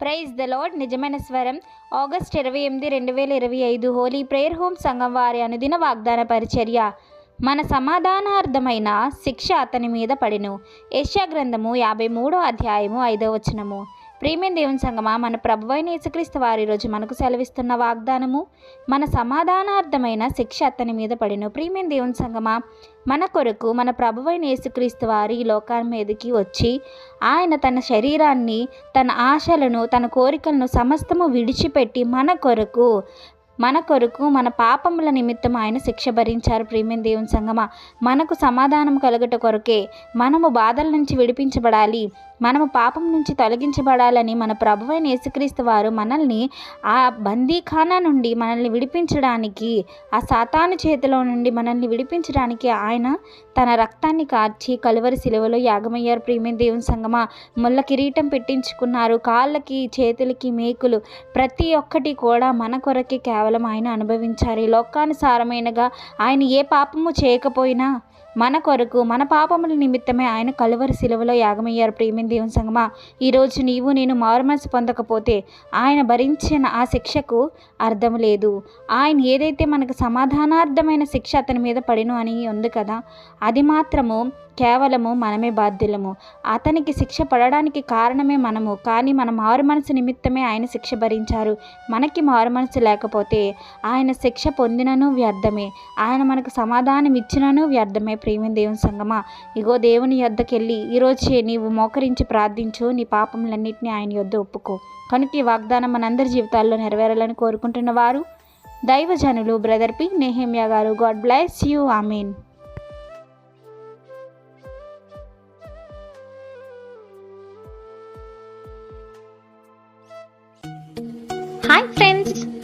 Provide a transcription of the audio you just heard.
Praise the lord నిజమైన స్వరం. August ఇరవై ఎనిమిది రెండు వేల ఇరవై ఐదు హోలీ ప్రేయర్ హోమ్ సంఘం వారి అనుదిన వాగ్దాన పరిచర్య. మన సమాధానార్థమైన శిక్ష అతని మీద పడిను. యెషయా గ్రంథము యాభై మూడో అధ్యాయము ఐదో వచనము. ప్రేమైన దేవుని సంగమా. మన ప్రభువైన యేసుక్రీస్తు వారి రోజు మనకు సెలవిస్తున్న వాగ్దానము మన సమాధానార్థమైన శిక్ష అతని మీద పడిన ప్రేమైన దేవుని సంగమా. మన కొరకు మన ప్రభువైన యేసుక్రీస్తు వారి లోకాల మీదకి వచ్చి ఆయన తన శరీరాన్ని తన ఆశలను తన కోరికలను సమస్తము విడిచిపెట్టి మన కొరకు మన కొరకు మన పాపముల నిమిత్తం ఆయన శిక్ష భరించారు ప్రేమైన దేవుని సంగమ. మనకు సమాధానం కలుగుట కొరకే మనము బాధల నుంచి విడిపించబడాలి. మనము పాపం నుంచి తొలగించబడాలని మన ప్రభువైన యేసుక్రీస్తు వారు మనల్ని ఆ బందీఖానా నుండి మనల్ని విడిపించడానికి ఆ సాతాను చేతిలో నుండి మనల్ని విడిపించడానికి ఆయన తన రక్తాన్ని కార్చి కలువరి శిలువలో యాగమయ్యారు. ప్రేమి దేవుని సంగమా ముళ్ళ కిరీటం పెట్టించుకున్నారు. కాళ్ళకి చేతులకి మేకులు ప్రతి ఒక్కటి కూడా మన కొరకే కేవలం ఆయన అనుభవించారు. ఈ లోకానుసారమైనగా ఆయన ఏ పాపము చేయకపోయినా మన కొరకు మన పాపముల నిమిత్తమే ఆయన కలువరి శిలువలో యాగమయ్యారు. ప్రేమిని దేవుని సంగమా ఈరోజు నీవు నేను మారుమనసు పొందకపోతే ఆయన భరించిన ఆ శిక్షకు అర్థం లేదు. ఆయన ఏదైతే మనకు సమాధానార్థమైన శిక్ష అతని మీద పడిను అని ఉంది కదా అది మాత్రము కేవలము మనమే బాధ్యులము. అతనికి శిక్ష పడడానికి కారణమే మనము కానీ మన మారు మనసు నిమిత్తమే ఆయన శిక్ష భరించారు. మనకి మారు మనసు లేకపోతే ఆయన శిక్ష పొందినను వ్యర్థమే. ఆయన మనకు సమాధానం ఇచ్చినను వ్యర్థమే. ప్రేమ దేవుని సంగమా? ఇగో దేవుని యొద్దకెళ్ళి ఈరోజే నీవు మోకరించి ప్రార్థించు నీ పాపములన్నింటినీ ఆయన యొద్ద ఒప్పుకో. కనుక ఈ వాగ్దానం మనందరి జీవితాల్లో నెరవేరాలని కోరుకుంటున్న వారు దైవజనులు బ్రదర్ పి. నెహేమియా గారు. God bless you. Amen. Hi friends.